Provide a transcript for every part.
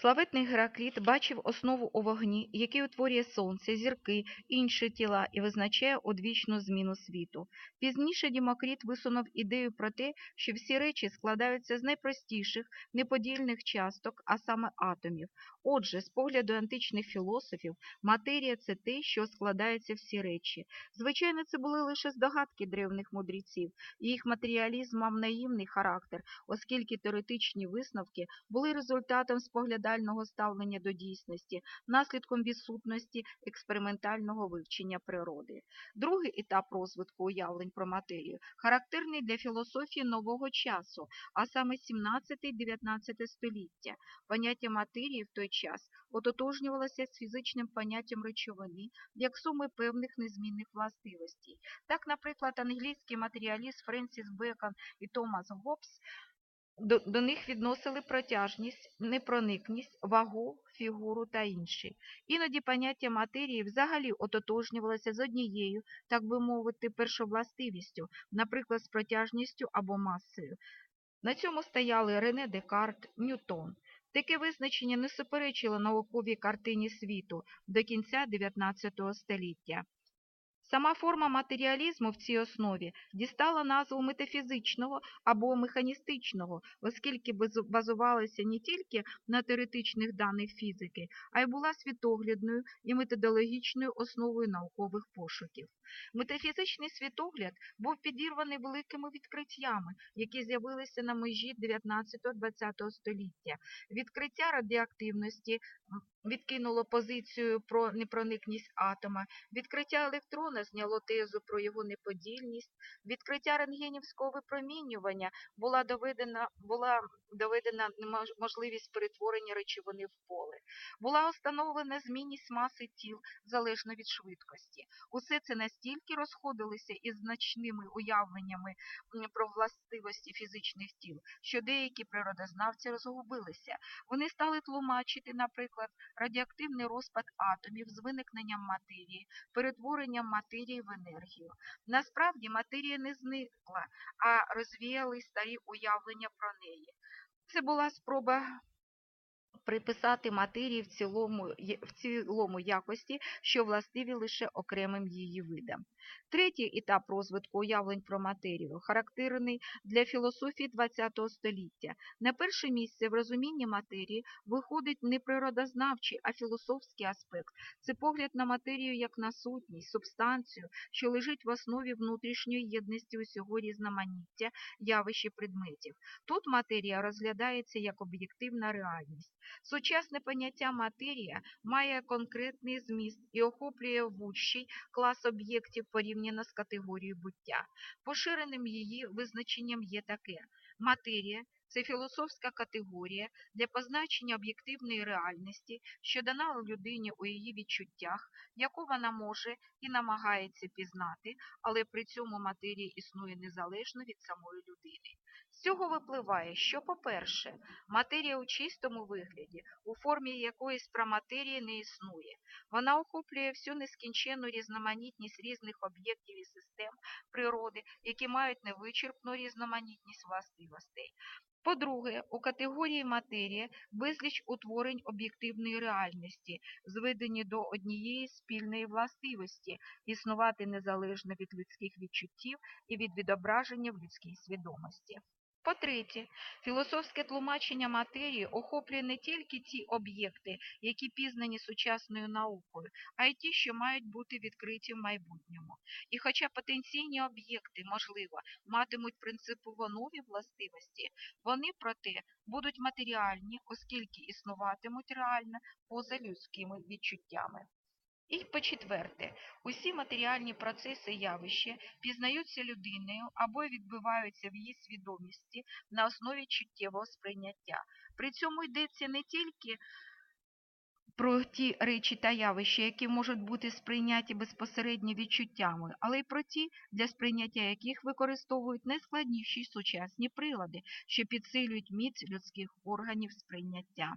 Славетний Геракліт бачив основу у вогні, який утворює сонце, зірки, інші тіла і визначає одвічну зміну світу. Пізніше Дімокріт висунув ідею про те, що всі речі складаються з найпростіших, неподільних часток, а саме атомів. Отже, з погляду античних філософів, матерія це те, що складаються всі речі. Звичайно, це були лише здогадки древних мудреців, і їх матеріалізм мав наївний характер, оскільки теоретичні висновки були результатом споглядального ставлення до дійсності, наслідком відсутності експериментального вивчення природи. Другий етап розвитку уявлень про матерію характерний для філософії нового часу, а саме 17-19 століття. Поняття матерії в той час ототожнювалося з фізичним поняттям речовини як суми певних незмінних властивостей. Так, наприклад, англійський матеріаліст Френсіс Бекон і Томас Гоббс до, до них відносили протяжність, непроникність, вагу, фігуру та інші. Іноді поняття матерії взагалі ототожнювалося з однією, так би мовити, першовластивістю, наприклад, з протяжністю або масою. На цьому стояли Рене Декарт, Ньютон. Таке визначення не суперечило науковій картині світу до кінця XIX століття. Сама форма матеріалізму в цій основі дістала назву метафізичного або механістичного, оскільки базувалася не тільки на теоретичних даних фізики, а й була світоглядною і методологічною основою наукових пошуків. Метафізичний світогляд був підірваний великими відкриттями, які з'явилися на межі 19-20 століття. Відкриття радіоактивності відкинуло позицію про непроникність атома, відкриття електрона зняло тезу про його неподільність, відкриття рентгенівського випромінювання була доведена, була доведена можливість перетворення речовини в поле, була встановлена змінність маси тіл залежно від швидкості. Усе це настільки розходилося із значними уявленнями про властивості фізичних тіл, що деякі природознавці розгубилися. Вони стали тлумачити, наприклад, радіоактивний розпад атомів з виникненням матерії, перетворенням матерії в енергію. Насправді матерія не зникла, а розвіяли старі уявлення про неї. Це була спроба приписати матерії в цілому, в цілому якості, що властиві лише окремим її видам. Третій етап розвитку уявлень про матерію характерний для філософії ХХ століття. На перше місце в розумінні матерії виходить не природознавчий, а філософський аспект. Це погляд на матерію як на сутність, субстанцію, що лежить в основі внутрішньої єдності усього різноманіття явища предметів. Тут матерія розглядається як об'єктивна реальність. Сучасне поняття матерія має конкретний зміст і охоплює вущий клас об'єктів порівняно з категорією буття. Поширеним її визначенням є таке: матерія це філософська категорія для позначення об'єктивної реальності, що дана людині у її відчуттях, яку вона може і намагається пізнати, але при цьому матерія існує незалежно від самої людини. З цього випливає, що, по-перше, матерія у чистому вигляді, у формі якоїсь праматерії не існує. Вона охоплює всю нескінченну різноманітність різних об'єктів і систем природи, які мають невичерпну різноманітність властивостей. По-друге, у категорії матерія безліч утворень об'єктивної реальності, зведені до однієї спільної властивості, існувати незалежно від людських відчуттів і від відображення в людській свідомості. По-третє, філософське тлумачення матерії охоплює не тільки ті об'єкти, які пізнані сучасною наукою, а й ті, що мають бути відкриті в майбутньому. І хоча потенційні об'єкти, можливо, матимуть принципово нові властивості, вони, проте, будуть матеріальні, оскільки існуватимуть реально поза людськими відчуттями. І по-четверте, усі матеріальні процеси явища пізнаються людиною або відбиваються в її свідомості на основі чуттєвого сприйняття. При цьому йдеться не тільки про ті речі та явища, які можуть бути сприйняті безпосередньо відчуттями, але й про ті, для сприйняття яких використовують найскладніші сучасні прилади, що підсилюють міць людських органів сприйняття.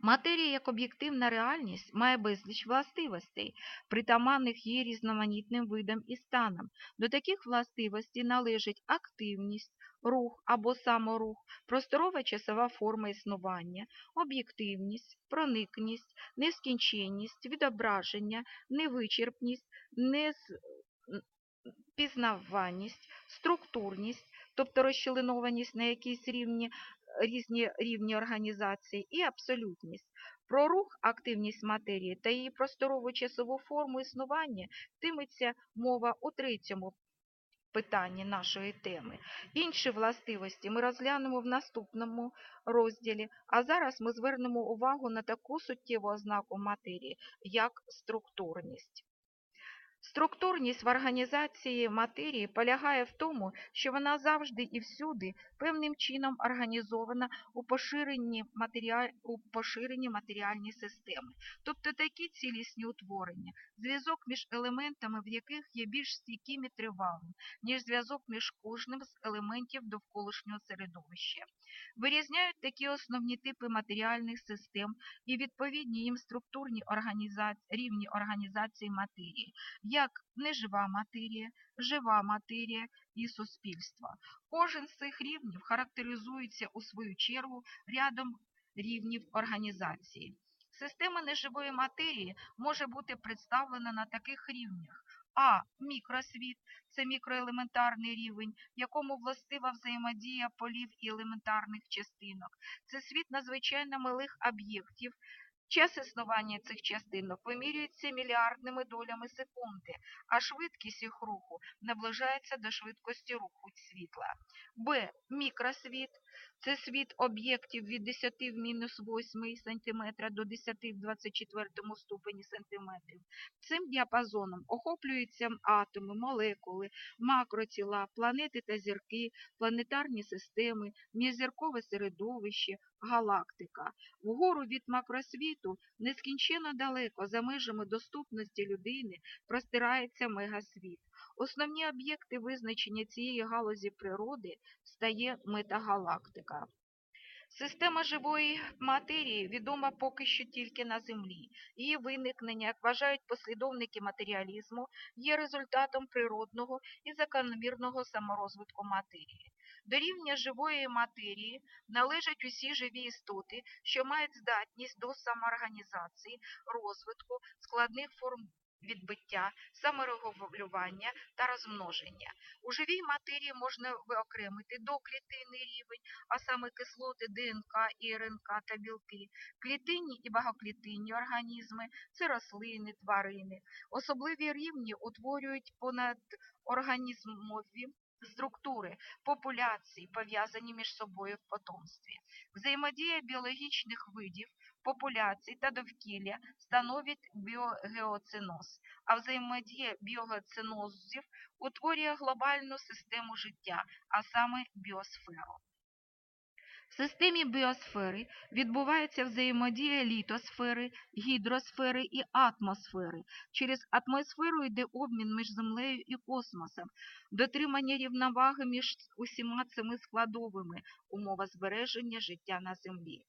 Матерія як об'єктивна реальність має безліч властивостей, притаманних її різноманітним видам і станам. До таких властивостей належать активність, рух або саморух, просторова часова форма існування, об'єктивність, проникність, нескінченність, відображення, невичерпність, непізнаваність, структурність, тобто розчленованість на якійсь рівні, різні рівні організації, і абсолютність. Про рух, активність матерії та її просторову часову форму існування йтиметься мова у третьому питанні нашої теми. Інші властивості ми розглянемо в наступному розділі, а зараз ми звернемо увагу на таку суттєву ознаку матерії, як структурність. Структурність в організації матерії полягає в тому, що вона завжди і всюди певним чином організована у поширенні, матеріаль... у поширенні матеріальні системи, тобто такі цілісні утворення, зв'язок між елементами, в яких є більш стійким і тривалим, ніж зв'язок між кожним з елементів довколишнього середовища. Вирізняють такі основні типи матеріальних систем і відповідні їм структурні організа... рівні організації матерії як нежива матерія, жива матерія і суспільство. Кожен з цих рівнів характеризується у свою чергу рядом рівнів організації. Система неживої матерії може бути представлена на таких рівнях. А. Мікросвіт це мікроелементарний рівень, якому властива взаємодія полів і елементарних частинок. Це світ надзвичайно малих об'єктів, Час існування цих частинок вимірюється мільярдними долями секунди, а швидкість їх руху наближається до швидкості руху світла. Б. Мікросвіт це світ об'єктів від 10 в мінус 8 см до 10 в 24 ступені см. Цим діапазоном охоплюються атоми, молекули, макротіла, планети та зірки, планетарні системи, міжзіркове середовище, галактика. Вгору від макросвіту нескінченно далеко за межами доступності людини простирається мегасвіт. Основні об'єкти визначення цієї галузі природи стає метагалактика. Система живої матерії відома поки що тільки на Землі. Її виникнення, як вважають послідовники матеріалізму, є результатом природного і закономірного саморозвитку матерії. До рівня живої матерії належать усі живі істоти, що мають здатність до самоорганізації, розвитку, складних форм відбиття, саморегулювання та розмноження. У живій матерії можна виокремити доклітинний рівень, а саме кислоти ДНК і РНК та білки, клітинні і багоклітинні організми, це рослини, тварини. Особливі рівні утворюють понадорганізмові структури, популяції, пов'язані між собою в потомстві. Взаємодія біологічних видів популяцій та довкілля становить біогеоциноз, а взаємодія біогеоцинозів утворює глобальну систему життя, а саме біосферу. В системі біосфери відбувається взаємодія літосфери, гідросфери і атмосфери. Через атмосферу йде обмін між землею і космосом, дотримання рівноваги між усіма цими складовими умова збереження життя на землі.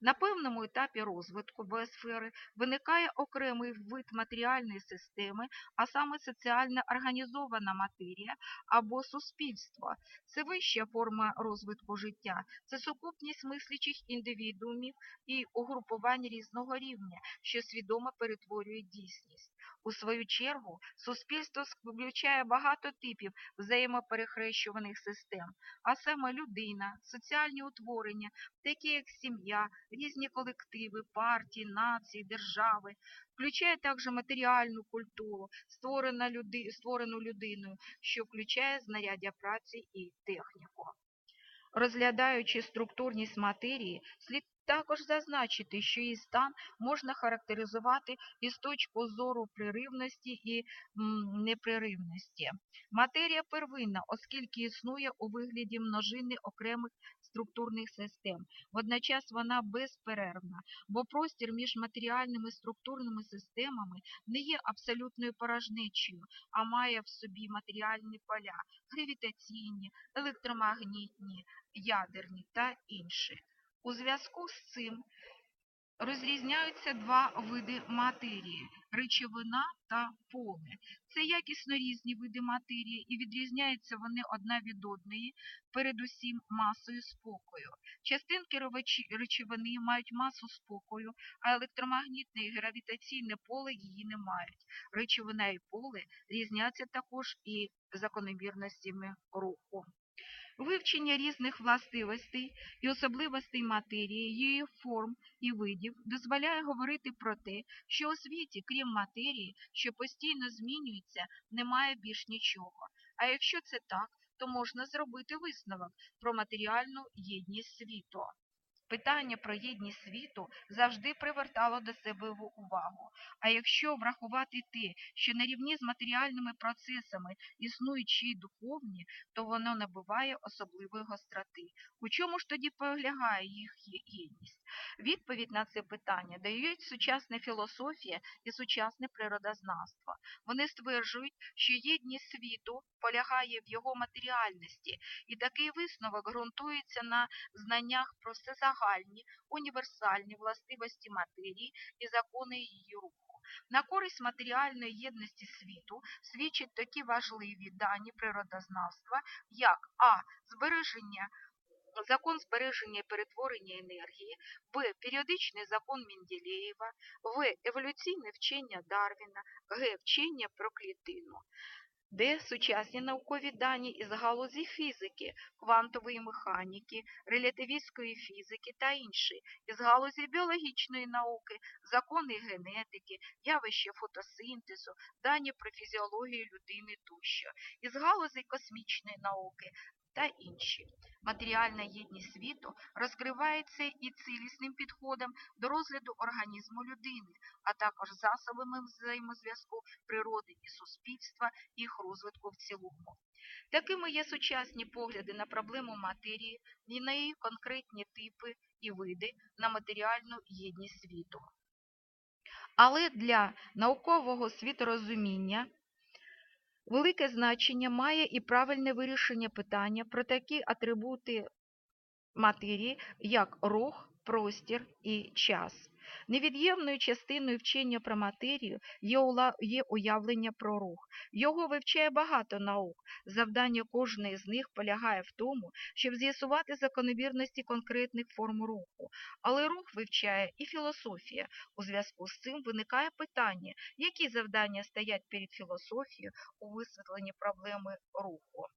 На певному етапі розвитку біосфери виникає окремий вид матеріальної системи, а саме соціально організована матерія або суспільство. Це вища форма розвитку життя, це сукупність мислячих індивідуумів і угрупувань різного рівня, що свідомо перетворює дійсність. У свою чергу, суспільство включає багато типів взаємоперехрещуваних систем, а саме людина, соціальні утворення, такі як сім'я, різні колективи, партії, нації, держави, включає також матеріальну культуру, створену, люди, створену людиною, що включає знаряддя праці і техніку. Розглядаючи структурність матерії, слід також зазначити, що її стан можна характеризувати із точки зору приривності і непреривності. Матерія первинна, оскільки існує у вигляді множини окремих структурних систем. Водночас вона безперервна, бо простір між матеріальними структурними системами не є абсолютною порожнечею, а має в собі матеріальні поля, гравітаційні, електромагнітні, ядерні та інші. У зв'язку з цим розрізняються два види матерії речовина та поле. Це якісно різні види матерії і відрізняються вони одна від одної, передусім масою спокою. Частинки речовини мають масу спокою, а електромагнітне і гравітаційне поле її не мають. Речовина і поле різняться також і закономірностями руху. Вивчення різних властивостей і особливостей матерії, її форм і видів дозволяє говорити про те, що у світі, крім матерії, що постійно змінюється, немає більш нічого. А якщо це так, то можна зробити висновок про матеріальну єдність світу. Питання про єдність світу завжди привертало до себе увагу. А якщо врахувати те, що на рівні з матеріальними процесами існують ще й духовні, то воно набуває особливої гостроти. У чому ж тоді полягає їх єдність? Відповідь на це питання дають сучасна філософія і сучасне природознавство. Вони стверджують, що єдність світу полягає в його матеріальності, і такий висновок ґрунтується на знаннях про всезагальні, універсальні властивості матерії і закони її руху. На користь матеріальної єдності світу свідчать такі важливі дані природознавства, як а. збереження Закон збереження і перетворення енергії, Б. Періодичний закон Менделєєва, В. Еволюційне вчення Дарвіна, Г. Вчення про клітину. Д. Сучасні наукові дані із галузі фізики, квантової механіки, релятивістської фізики та інші, із галузі біологічної науки, закони генетики, явище фотосинтезу, дані про фізіологію людини тощо, із галузі космічної науки та інші. Матеріальна єдність світу розкривається і цілісним підходом до розгляду організму людини, а також засобами взаємозв'язку природи і суспільства, їх розвитку в цілому. Такими є сучасні погляди на проблему матерії і на її конкретні типи і види на матеріальну єдність світу. Але для наукового світорозуміння велике значення має і правильне вирішення питання про такі атрибути матерії, як рух, простір і час. Невід'ємною частиною вчення про матерію є, уявлення про рух. Його вивчає багато наук. Завдання кожної з них полягає в тому, щоб з'ясувати закономірності конкретних форм руху. Але рух вивчає і філософія. У зв'язку з цим виникає питання, які завдання стоять перед філософією у висвітленні проблеми руху.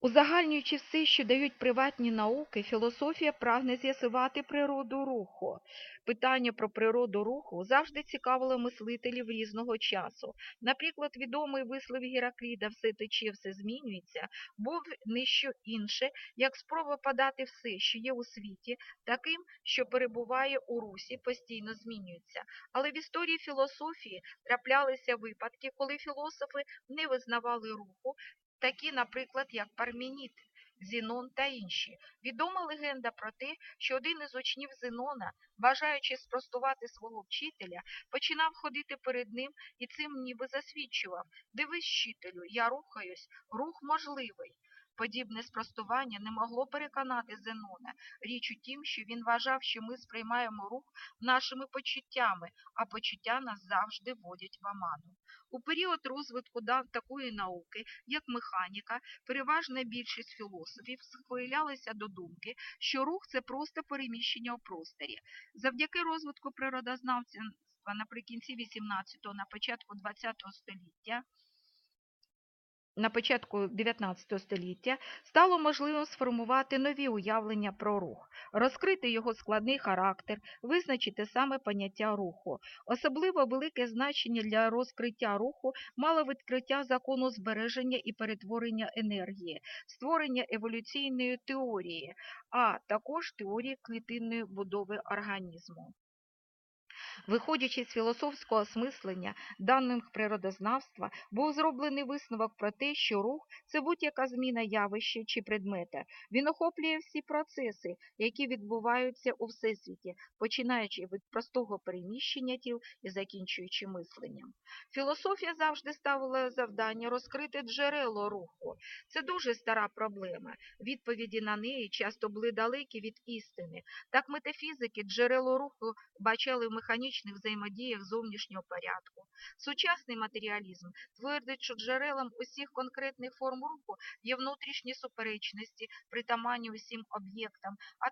Узагальнюючи все, що дають приватні науки, філософія прагне з'ясувати природу руху. Питання про природу руху завжди цікавило мислителів різного часу. Наприклад, відомий вислів Геракліда «все тече, все змінюється» був не що інше, як спроба подати все, що є у світі, таким, що перебуває у русі, постійно змінюється. Але в історії філософії траплялися випадки, коли філософи не визнавали руху, такі, наприклад, як Пармініт, Зінон та інші. Відома легенда про те, що один із учнів Зенона, бажаючи спростувати свого вчителя, починав ходити перед ним і цим ніби засвідчував «Дивись, вчителю, я рухаюсь, рух можливий». Подібне спростування не могло переконати Зенона. Річ у тім, що він вважав, що ми сприймаємо рух нашими почуттями, а почуття нас завжди вводять в оману. У період розвитку такої науки, як механіка, переважна більшість філософів схилялися до думки, що рух це просто переміщення у просторі. Завдяки розвитку природознавства наприкінці 18-го, на початку 20-го століття, на початку 19 століття стало можливим сформувати нові уявлення про рух, розкрити його складний характер, визначити саме поняття руху. Особливо велике значення для розкриття руху мало відкриття закону збереження і перетворення енергії, створення еволюційної теорії, а також теорії клітинної будови організму. Виходячи з філософського осмислення даних природознавства, був зроблений висновок про те, що рух це будь-яка зміна явища чи предмета. Він охоплює всі процеси, які відбуваються у всесвіті, починаючи від простого переміщення тіл і закінчуючи мисленням. Філософія завжди ставила завдання розкрити джерело руху. Це дуже стара проблема. Відповіді на неї часто були далекі від істини. Так метафізики джерело руху бачили в механічних взаємодіях зовнішнього порядку. Сучасний матеріалізм твердить, що джерелом усіх конкретних форм руху є внутрішні суперечності, притаманні усім об'єктам, а